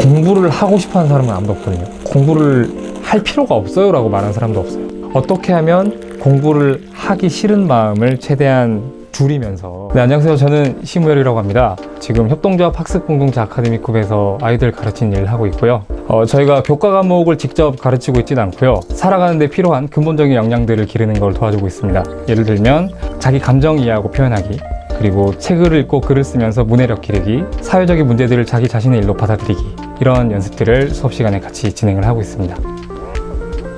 공부를 하고 싶어 하는 사람은 아무도 없거든요. 공부를 할 필요가 없어요 라고 말하는 사람도 없어요. 어떻게 하면 공부를 하기 싫은 마음을 최대한 줄이면서. 네 안녕하세요. 저는 심우열이라고 합니다. 지금 협동조합 학습 공동체 아카데미급에서 아이들 가르치는 일을 하고 있고요. 어, 저희가 교과 과목을 직접 가르치고 있지는 않고요. 살아가는 데 필요한 근본적인 역량들을 기르는 걸 도와주고 있습니다. 예를 들면 자기 감정 이해하고 표현하기 그리고 책을 읽고 글을 쓰면서 문해력 기르기 사회적인 문제들을 자기 자신의 일로 받아들이기 이런 연습들을 수업 시간에 같이 진행을 하고 있습니다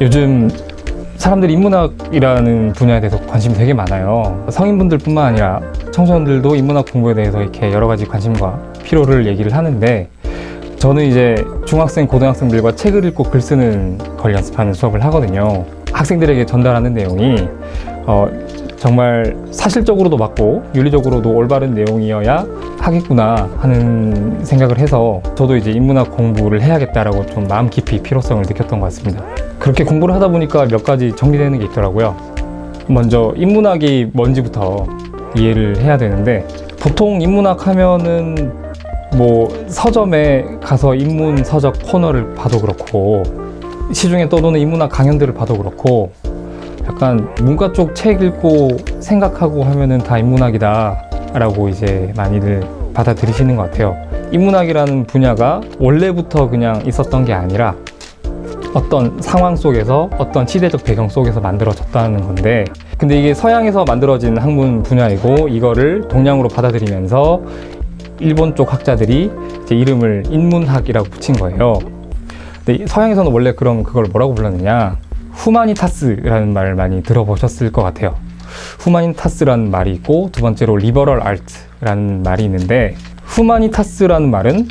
요즘 사람들이 인문학이라는 분야에 대해서 관심이 되게 많아요. 성인분들뿐만 아니라 청소년들도 인문학 공부에 대해서 이렇게 여러 가지 관심과 필요를 얘기를 하는데 저는 이제 중학생, 고등학생들과 책을 읽고 글 쓰는 걸 연습하는 수업을 하거든요. 학생들에게 전달하는 내용이 어, 정말 사실적으로도 맞고 윤리적으로도 올바른 내용이어야 하겠구나 하는 생각을 해서 저도 이제 인문학 공부를 해야겠다라고 좀 마음 깊이 필요성을 느꼈던 것 같습니다. 그렇게 공부를 하다 보니까 몇 가지 정리되는 게 있더라고요. 먼저 인문학이 뭔지부터 이해를 해야 되는데 보통 인문학 하면은 뭐 서점에 가서 인문 서적 코너를 봐도 그렇고 시중에 떠도는 인문학 강연들을 봐도 그렇고 약간 문과 쪽 책 읽고 생각하고 하면은 다 인문학이다 라고 이제 많이들 받아들이시는 것 같아요. 인문학이라는 분야가 원래부터 그냥 있었던 게 아니라 어떤 상황 속에서 어떤 시대적 배경 속에서 만들어졌다는 건데 근데 이게 서양에서 만들어진 학문 분야이고 이거를 동양으로 받아들이면서 일본 쪽 학자들이 이제 이름을 인문학이라고 붙인 거예요. 근데 이 서양에서는 원래 그럼 그걸 뭐라고 불렀느냐? 후마니타스라는 말을 많이 들어보셨을 것 같아요. 후마니타스라는 말이 있고 두 번째로 리버럴 아트라는 말이 있는데 후마니타스라는 말은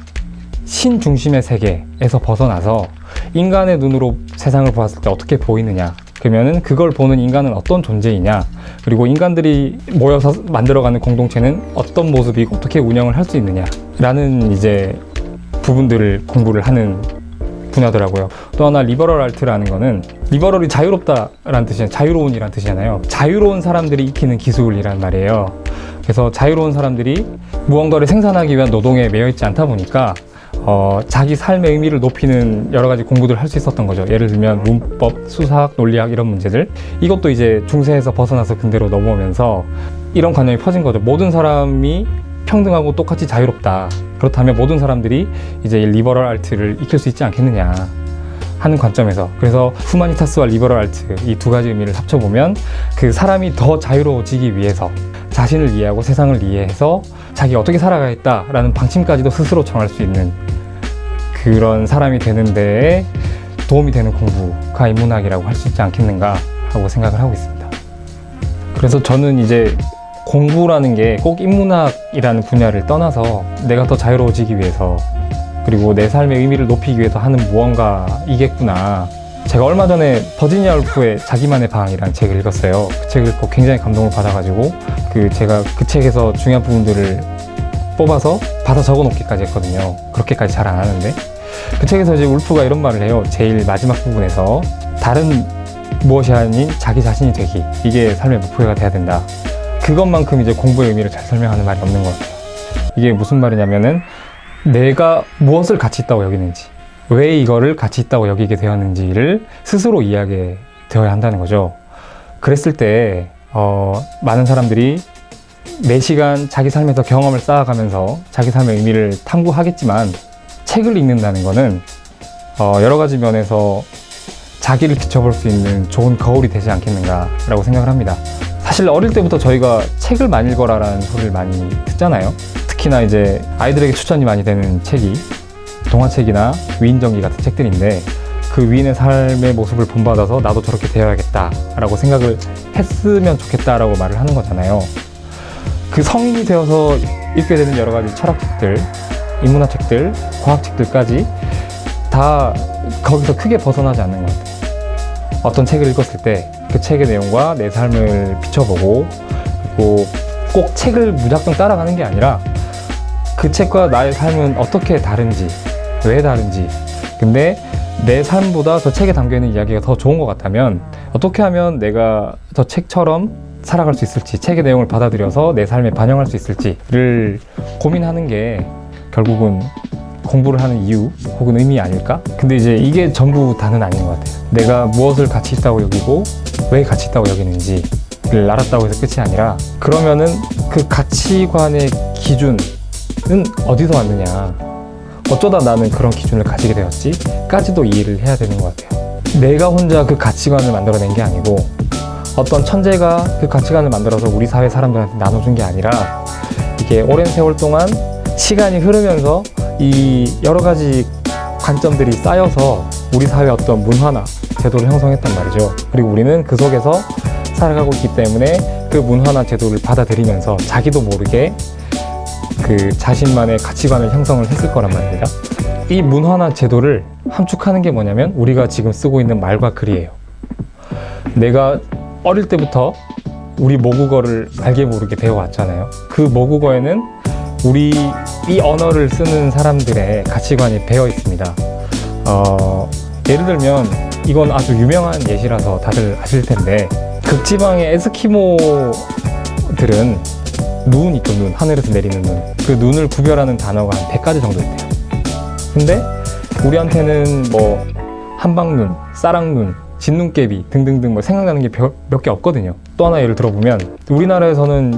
신 중심의 세계에서 벗어나서 인간의 눈으로 세상을 보았을 때 어떻게 보이느냐 그러면은 그걸 보는 인간은 어떤 존재이냐 그리고 인간들이 모여서 만들어가는 공동체는 어떤 모습이고 어떻게 운영을 할 수 있느냐 라는 이제 부분들을 공부를 하는 분야더라고요. 또 하나 리버럴 알트라는 거는 리버럴이 자유롭다라는 뜻이잖아요. 자유로운이라는 뜻이잖아요. 자유로운 사람들이 익히는 기술이란 말이에요. 그래서 자유로운 사람들이 무언가를 생산하기 위한 노동에 매여 있지 않다 보니까 어, 자기 삶의 의미를 높이는 여러 가지 공부들을 할 수 있었던 거죠. 예를 들면 문법, 수사학, 논리학 이런 문제들. 이것도 이제 중세에서 벗어나서 근대로 넘어오면서 이런 관념이 퍼진 거죠. 모든 사람이 평등하고 똑같이 자유롭다. 그렇다면 모든 사람들이 이제 리버럴 알트를 익힐 수 있지 않겠느냐 하는 관점에서 그래서 후마니타스와 리버럴 알트 이 두 가지 의미를 합쳐보면 그 사람이 더 자유로워지기 위해서 자신을 이해하고 세상을 이해해서 자기가 어떻게 살아가겠다라는 방침까지도 스스로 정할 수 있는 그런 사람이 되는 데에 도움이 되는 공부가 인문학이라고 할 수 있지 않겠는가 하고 생각을 하고 있습니다. 그래서 저는 이제 공부라는 게 꼭 인문학이라는 분야를 떠나서 내가 더 자유로워지기 위해서 그리고 내 삶의 의미를 높이기 위해서 하는 무언가이겠구나. 제가 얼마 전에 버지니아 울프의 자기만의 방이라는 책을 읽었어요. 그 책을 읽고 굉장히 감동을 받아가지고 그 제가 그 책에서 중요한 부분들을 뽑아서 받아 적어 놓기까지 했거든요. 그렇게까지 잘 안 하는데. 그 책에서 이제 울프가 이런 말을 해요. 제일 마지막 부분에서 다른 무엇이 아닌 자기 자신이 되기. 이게 삶의 목표가 돼야 된다. 그것만큼 이제 공부의 의미를 잘 설명하는 말이 없는 것 같아요. 이게 무슨 말이냐면은 내가 무엇을 가치 있다고 여기는지, 왜 이거를 가치 있다고 여기게 되었는지를 스스로 이해하게 되어야 한다는 거죠. 그랬을 때, 어, 많은 사람들이 매 시간 자기 삶에서 경험을 쌓아가면서 자기 삶의 의미를 탐구하겠지만 책을 읽는다는 거는 어, 여러 가지 면에서 자기를 비춰볼 수 있는 좋은 거울이 되지 않겠는가라고 생각을 합니다. 사실 어릴 때부터 저희가 책을 많이 읽어라라는 소리를 많이 듣잖아요. 특히나 이제 아이들에게 추천이 많이 되는 책이 동화책이나 위인전기 같은 책들인데 그 위인의 삶의 모습을 본받아서 나도 저렇게 되어야겠다라고 생각을 했으면 좋겠다라고 말을 하는 거잖아요. 그 성인이 되어서 읽게 되는 여러 가지 철학책들, 인문학 책들, 과학 책들까지 다 거기서 크게 벗어나지 않는 것 같아요. 어떤 책을 읽었을 때 그 책의 내용과 내 삶을 비춰보고 그리고 꼭 책을 무작정 따라가는 게 아니라 그 책과 나의 삶은 어떻게 다른지, 왜 다른지. 근데 내 삶보다 저 책에 담겨 있는 이야기가 더 좋은 것 같다면 어떻게 하면 내가 저 책처럼 살아갈 수 있을지, 책의 내용을 받아들여서 내 삶에 반영할 수 있을지를 고민하는 게 결국은 공부를 하는 이유 혹은 의미 아닐까? 근데 이제 이게 전부 다는 아닌 것 같아요. 내가 무엇을 가치 있다고 여기고 왜 가치 있다고 여기는지를 알았다고 해서 끝이 아니라 그러면은 그 가치관의 기준 은 어디서 왔느냐? 어쩌다 나는 그런 기준을 가지게 되었지? 까지도 이해를 해야 되는 것 같아요. 내가 혼자 그 가치관을 만들어낸 게 아니고 어떤 천재가 그 가치관을 만들어서 우리 사회 사람들한테 나눠준 게 아니라 이게 오랜 세월 동안 시간이 흐르면서 이 여러 가지 관점들이 쌓여서 우리 사회 어떤 문화나 제도를 형성했단 말이죠. 그리고 우리는 그 속에서 살아가고 있기 때문에 그 문화나 제도를 받아들이면서 자기도 모르게 그 자신만의 가치관을 형성을 했을 거란 말입니다. 이 문화나 제도를 함축하는 게 뭐냐면 우리가 지금 쓰고 있는 말과 글이에요. 내가 어릴 때부터 우리 모국어를 알게 모르게 배워왔잖아요. 그 모국어에는 우리 이 언어를 쓰는 사람들의 가치관이 배어 있습니다. 어, 예를 들면 이건 아주 유명한 예시라서 다들 아실 텐데 극지방의 에스키모들은 눈 있죠 눈 하늘에서 내리는 눈. 그 눈을 구별하는 단어가 한 100가지 정도 있대요. 근데 우리한테는 뭐 한방눈, 쌀랑눈, 진눈깨비 등등등 뭐 생각나는 게 몇 개 없거든요. 또 하나 예를 들어보면 우리나라에서는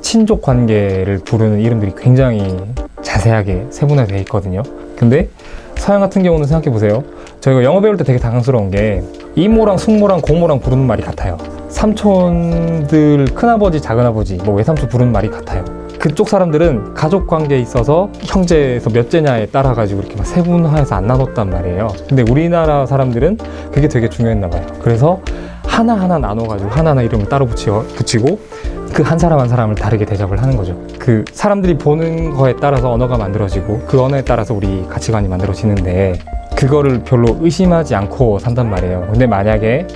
친족 관계를 부르는 이름들이 굉장히 자세하게 세분화되어 있거든요. 근데 서양 같은 경우는 생각해 보세요 저희가 영어 배울 때 되게 당황스러운 게 이모랑 숙모랑 고모랑 부르는 말이 같아요. 삼촌들 큰아버지 작은아버지 뭐 외삼촌 부르는 말이 같아요. 그쪽 사람들은 가족 관계에 있어서 형제에서 몇째냐에 따라 가지고 이렇게 막 세분화해서 안 나눴단 말이에요. 근데 우리나라 사람들은 그게 되게 중요했나 봐요. 그래서 하나하나 나눠가지고 하나하나 이름을 따로 붙여, 붙이고 그 한 사람 한 사람을 다르게 대접을 하는 거죠. 그 사람들이 보는 거에 따라서 언어가 만들어지고 그 언어에 따라서 우리 가치관이 만들어지는데 그거를 별로 의심하지 않고 산단 말이에요 근데 만약에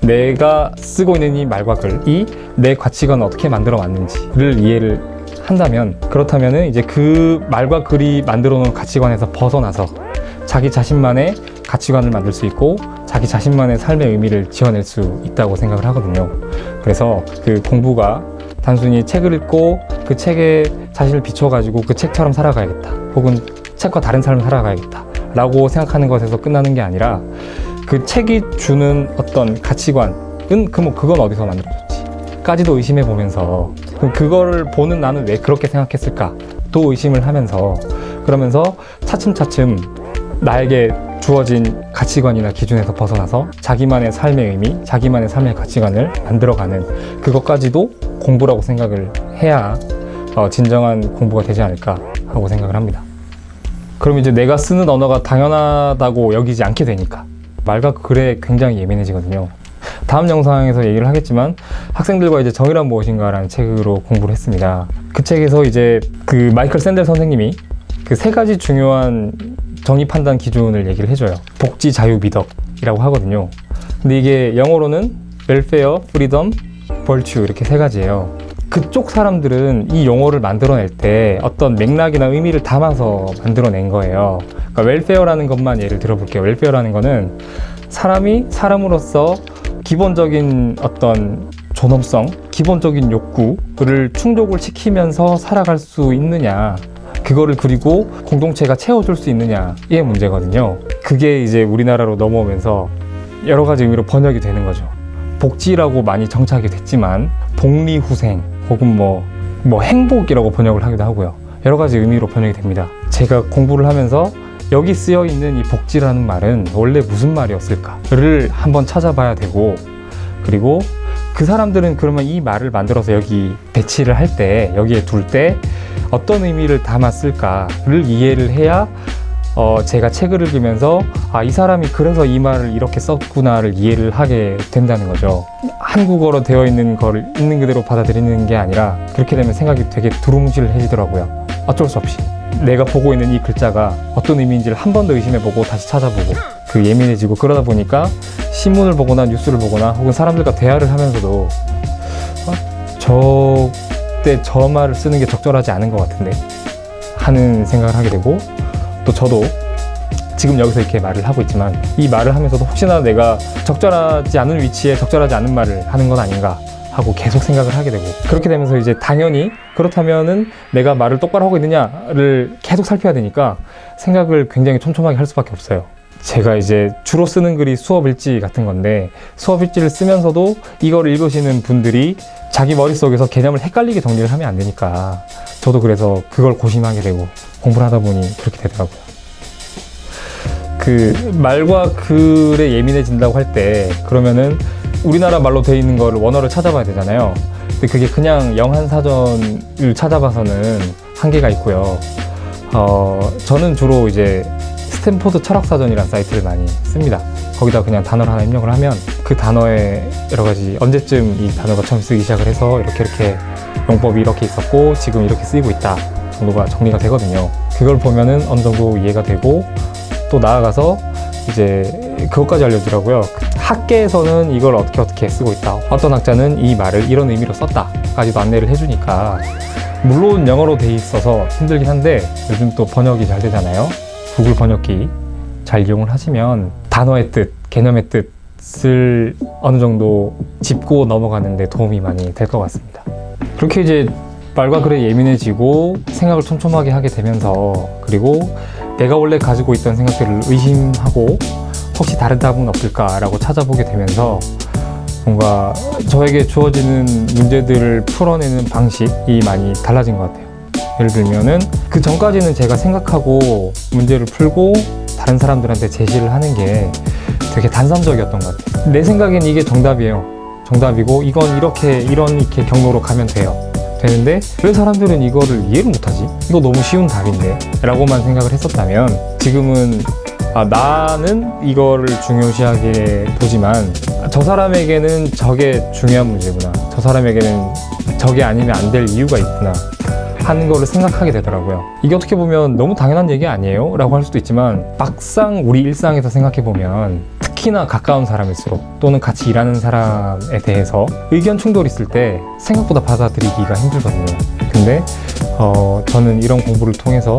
내가 쓰고 있는 이 말과 글이 내 가치관을 어떻게 만들어 왔는지를 이해를 한다면 그렇다면은 이제 그 말과 글이 만들어 놓은 가치관에서 벗어나서 자기 자신만의 가치관을 만들 수 있고 자기 자신만의 삶의 의미를 지어낼 수 있다고 생각을 하거든요. 그래서 그 공부가 단순히 책을 읽고 그 책에 자신을 비춰가지고 그 책처럼 살아가야겠다. 혹은 책과 다른 삶을 살아가야겠다. 라고 생각하는 것에서 끝나는 게 아니라 그 책이 주는 어떤 가치관은 그뭐 그건 어디서 만들어졌지? 까지도 의심해 보면서 그거를 보는 나는 왜 그렇게 생각했을까? 또 의심을 하면서 그러면서 차츰차츰 나에게 주어진 가치관이나 기준에서 벗어나서 자기만의 삶의 의미, 자기만의 삶의 가치관을 만들어가는 그것까지도 공부라고 생각을 해야 어, 진정한 공부가 되지 않을까 하고 생각을 합니다. 그럼 이제 내가 쓰는 언어가 당연하다고 여기지 않게 되니까 말과 글에 굉장히 예민해지거든요. 다음 영상에서 얘기를 하겠지만 학생들과 이제 정의란 무엇인가라는 책으로 공부를 했습니다. 그 책에서 이제 그 마이클 샌델 선생님이 그 세 가지 중요한 정의 판단 기준을 얘기를 해줘요. 복지, 자유, 미덕이라고 하거든요. 근데 이게 영어로는 웰페어, 프리덤, 벌츄 이렇게 세 가지예요. 그쪽 사람들은 이 용어를 만들어낼 때 어떤 맥락이나 의미를 담아서 만들어낸 거예요. 그러니까 웰페어라는 것만 예를 들어볼게요. 웰페어라는 거는 사람이 사람으로서 기본적인 어떤 존엄성, 기본적인 욕구를 충족을 시키면서 살아갈 수 있느냐. 그거를 그리고 공동체가 채워줄 수 있느냐의 문제거든요. 그게 이제 우리나라로 넘어오면서 여러 가지 의미로 번역이 되는 거죠. 복지라고 많이 정착이 됐지만 복리후생 혹은 뭐, 뭐 행복이라고 번역을 하기도 하고요. 여러 가지 의미로 번역이 됩니다. 제가 공부를 하면서 여기 쓰여 있는 이 복지라는 말은 원래 무슨 말이었을까를 한번 찾아봐야 되고 그리고 그 사람들은 그러면 이 말을 만들어서 여기 배치를 할 때 여기에 둘 때 어떤 의미를 담았을까를 이해를 해야 어, 제가 책을 읽으면서 아, 이 사람이 그래서 이 말을 이렇게 썼구나를 이해를 하게 된다는 거죠. 한국어로 되어 있는 거를 있는 그대로 받아들이는 게 아니라 그렇게 되면 생각이 되게 두rum실해지더라고요. 어쩔 수 없이. 내가 보고 있는 이 글자가 어떤 의미인지를 한 번 더 의심해보고 다시 찾아보고 그 예민해지고 그러다 보니까 신문을 보거나 뉴스를 보거나 혹은 사람들과 대화를 하면서도 어? 저때 저 말을 쓰는 게 적절하지 않은 것 같은데 하는 생각을 하게 되고 또 저도 지금 여기서 이렇게 말을 하고 있지만 이 말을 하면서도 혹시나 내가 적절하지 않은 위치에 적절하지 않은 말을 하는 건 아닌가 하고 계속 생각을 하게 되고 그렇게 되면서 이제 당연히 그렇다면은 내가 말을 똑바로 하고 있느냐를 계속 살펴야 되니까 생각을 굉장히 촘촘하게 할 수밖에 없어요. 제가 이제 주로 쓰는 글이 수업 일지 같은 건데 수업 일지를 쓰면서도 이걸 읽으시는 분들이 자기 머릿속에서 개념을 헷갈리게 정리를 하면 안 되니까 저도 그래서 그걸 고심하게 되고 공부를 하다 보니 그렇게 되더라고요. 그 말과 글에 예민해진다고 할 때 그러면은 우리나라 말로 돼 있는 거를 원어를 찾아봐야 되잖아요. 근데 그게 그냥 영한 사전을 찾아봐서는 한계가 있고요. 어, 저는 주로 이제 스탠포드 철학사전이라는 사이트를 많이 씁니다. 거기다 그냥 단어를 하나 입력을 하면 그 단어에 여러 가지 언제쯤 이 단어가 처음 쓰기 시작을 해서 이렇게 이렇게 용법이 이렇게 있었고 지금 이렇게 쓰이고 있다 정도가 정리가 되거든요. 그걸 보면은 어느 정도 이해가 되고 또 나아가서 이제 그것까지 알려주더라고요. 학계에서는 이걸 어떻게 어떻게 쓰고 있다. 어떤 학자는 이 말을 이런 의미로 썼다까지도 안내를 해주니까 물론 영어로 돼 있어서 힘들긴 한데 요즘 또 번역이 잘 되잖아요. 구글 번역기 잘 이용을 하시면 단어의 뜻, 개념의 뜻을 어느 정도 짚고 넘어가는데 도움이 많이 될 것 같습니다. 그렇게 이제 말과 글에 예민해지고 생각을 촘촘하게 하게 되면서 그리고 내가 원래 가지고 있던 생각들을 의심하고 혹시 다른 답은 없을까라고 찾아보게 되면서 뭔가 저에게 주어지는 문제들을 풀어내는 방식이 많이 달라진 것 같아요. 예를 들면은 그 전까지는 제가 생각하고 문제를 풀고 다른 사람들한테 제시를 하는 게 되게 단선적이었던 것 같아요. 내 생각엔 이게 정답이에요. 정답이고 이건 이렇게 이런 이렇게 경로로 가면 돼요. 되는데 왜 사람들은 이거를 이해를 못하지? 이거 너무 쉬운 답인데 라고만 생각을 했었다면 지금은 아, 나는 이거를 중요시하게 보지만 저 사람에게는 저게 중요한 문제구나. 저 사람에게는 저게 아니면 안 될 이유가 있구나. 하는 거를 생각하게 되더라고요. 이게 어떻게 보면 너무 당연한 얘기 아니에요? 라고 할 수도 있지만 막상 우리 일상에서 생각해 보면 특히나 가까운 사람일수록 또는 같이 일하는 사람에 대해서 의견 충돌이 있을 때 생각보다 받아들이기가 힘들거든요. 근데 어, 저는 이런 공부를 통해서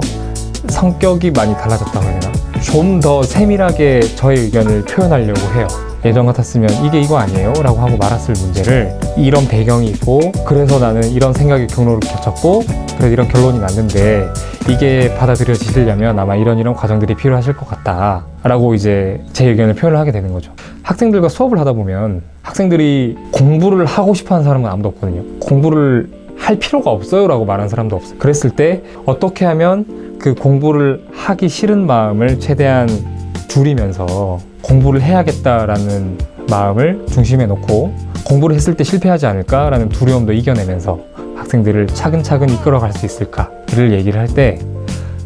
성격이 많이 달라졌다고 해야 되나? 좀 더 세밀하게 저의 의견을 표현하려고 해요. 예전 같았으면 이게 이거 아니에요? 라고 하고 말았을 문제를 이런 배경이 있고 그래서 나는 이런 생각의 경로를 겹쳤고 그래서 이런 결론이 났는데 이게 받아들여지시려면 아마 이런 이런 과정들이 필요하실 것 같다 라고 이제 제 의견을 표현을 하게 되는 거죠. 학생들과 수업을 하다 보면 학생들이 공부를 하고 싶어 하는 사람은 아무도 없거든요. 공부를 할 필요가 없어요 라고 말하는 사람도 없어요. 그랬을 때 어떻게 하면 그 공부를 하기 싫은 마음을 최대한 줄이면서 공부를 해야겠다라는 마음을 중심에 놓고 공부를 했을 때 실패하지 않을까라는 두려움도 이겨내면서 학생들을 차근차근 이끌어갈 수 있을까를 얘기를 할 때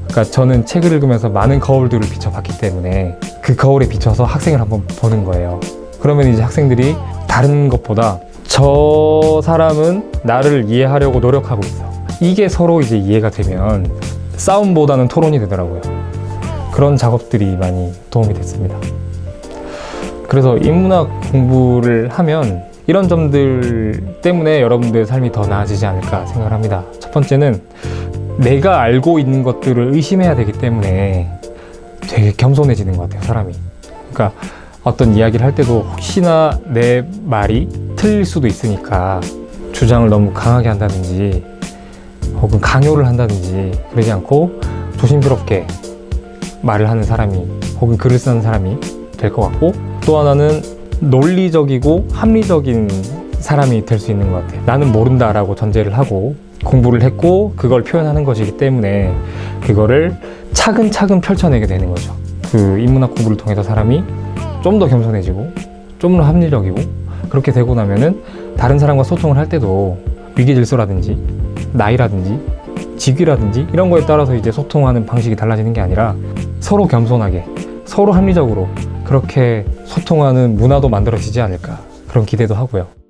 그러니까 저는 책을 읽으면서 많은 거울들을 비춰봤기 때문에 그 거울에 비춰서 학생을 한번 보는 거예요. 그러면 이제 학생들이 다른 것보다 저 사람은 나를 이해하려고 노력하고 있어. 이게 서로 이제 이해가 되면 싸움보다는 토론이 되더라고요. 그런 작업들이 많이 도움이 됐습니다. 그래서 인문학 공부를 하면 이런 점들 때문에 여러분들의 삶이 더 나아지지 않을까 생각을 합니다. 첫 번째는 내가 알고 있는 것들을 의심해야 되기 때문에 되게 겸손해지는 것 같아요, 사람이. 그러니까 어떤 이야기를 할 때도 혹시나 내 말이 틀릴 수도 있으니까 주장을 너무 강하게 한다든지 혹은 강요를 한다든지 그러지 않고 조심스럽게 말을 하는 사람이 혹은 글을 쓰는 사람이 될 것 같고 또 하나는 논리적이고 합리적인 사람이 될 수 있는 것 같아요. 나는 모른다라고 전제를 하고 공부를 했고 그걸 표현하는 것이기 때문에 그거를 차근차근 펼쳐내게 되는 거죠. 그 인문학 공부를 통해서 사람이 좀 더 겸손해지고 좀 더 합리적이고 그렇게 되고 나면은 다른 사람과 소통을 할 때도 위기 질서라든지 나이라든지 직위라든지 이런 거에 따라서 이제 소통하는 방식이 달라지는 게 아니라 서로 겸손하게 서로 합리적으로 그렇게 소통하는 문화도 만들어지지 않을까 그런 기대도 하고요.